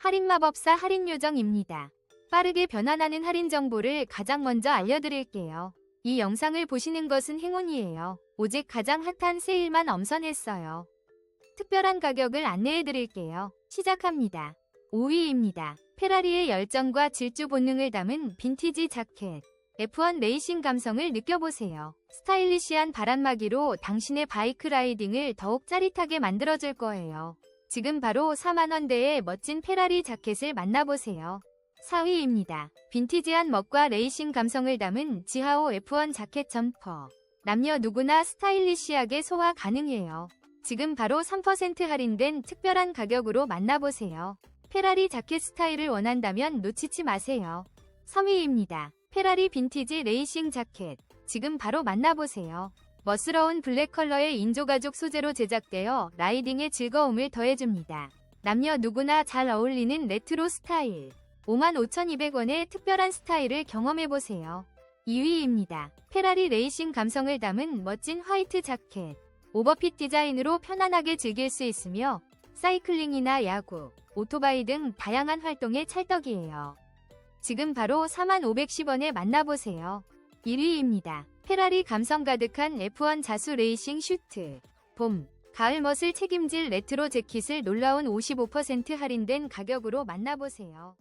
할인 마법사 할인 요정입니다. 빠르게 변환하는 할인 정보를 가장 먼저 알려드릴게요. 이 영상을 보시는 것은 행운이에요. 오직 가장 핫한 세일만 엄선했어요. 특별한 가격을 안내해드릴게요. 시작합니다. 5위입니다. 페라리의 열정과 질주 본능을 담은 빈티지 자켓. F1 레이싱 감성을 느껴보세요. 스타일리시한 바람막이로 당신의 바이크 라이딩을 더욱 짜릿하게 만들어줄 거예요. 지금 바로 4만원대의 멋진 페라리 자켓을 만나보세요. 4위입니다. 빈티지한 멋과 레이싱 감성을 담은 지하오 F1 자켓 점퍼. 남녀 누구나 스타일리시하게 소화 가능해요. 지금 바로 3% 할인된 특별한 가격으로 만나보세요. 페라리 자켓 스타일을 원한다면 놓치지 마세요. 3위입니다. 페라리 빈티지 레이싱 자켓. 지금 바로 만나보세요. 멋스러운 블랙 컬러의 인조가죽 소재로 제작되어 라이딩의 즐거움을 더해줍니다. 남녀 누구나 잘 어울리는 레트로 스타일. 55,200원의 특별한 스타일을 경험해보세요. 2위입니다. 페라리 레이싱 감성을 담은 멋진 화이트 자켓. 오버핏 디자인으로 편안하게 즐길 수 있으며 사이클링이나 야구, 오토바이 등 다양한 활동에 찰떡이에요. 지금 바로 4510원에 만나보세요. 1위입니다. 페라리 감성 가득한 F1 자수 레이싱 슈트. 봄, 가을 멋을 책임질 레트로 재킷을 놀라운 55% 할인된 가격으로 만나보세요.